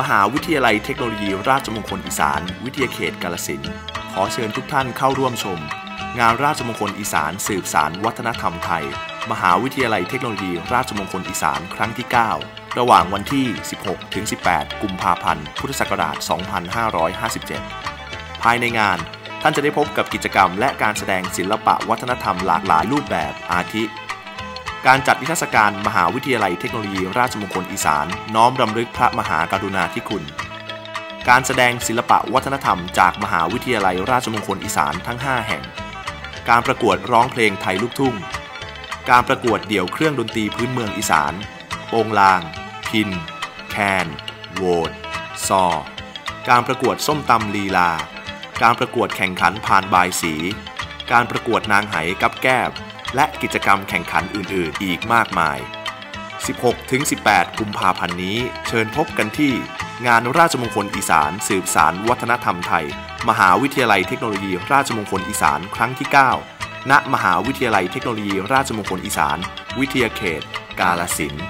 มหาวิทยาลัยเทคโนโลยี ราชมงคลอีสาน วิทยาเขตกาลสินขอเชิญทุกท่านเข้าร่วมชม งานราชมงคลอีสานสืบสารวัฒนธรรมไทย มหาวิทยาลัยเทคโนโลยี ราชมงคลอีสานครั้งที่ 9 ระหว่างวันที่ 16 ถึง 18 กุมภาพันธ์ พุทธศักราช 2557 ภายในงานท่านจะได้พบกับกิจกรรมและการแสดงศิลปะวัฒนธรรมหลากหลายรูปแบบอาทิ การจัดนิทรรศการมหาวิทยาลัยเทคโนโลยีราชมงคลอีสาน น้อมรำลึกพระมหากรุณาธิคุณ การแสดงศิลปะวัฒนธรรมจากมหาวิทยาลัยราชมงคลอีสานทั้ง 5 แห่ง การประกวดร้องเพลงไทยลูกทุ่ง การประกวดเดี่ยวเครื่องดนตรีพื้นเมืองอีสานโปงลาง พิน แคน โวดซอ การประกวดส้มตำลีลา การประกวดแข่งขันพานบายสี การประกวดนางไหกับแก้บ และกิจกรรมแข่งขันอื่น ๆ อีกมากมาย 16-18 กุมภาพันธ์นี้ เชิญพบกันที่ งานราชมงคลอีสาน สืบสารวัฒนธรรมไทย มหาวิทยาลัยเทคโนโลยีราชมงคลอีสานครั้งที่ 9 ณ มหาวิทยาลัยเทคโนโลยีราชมงคลอีสาน วิทยาเขต กาลสินธุ์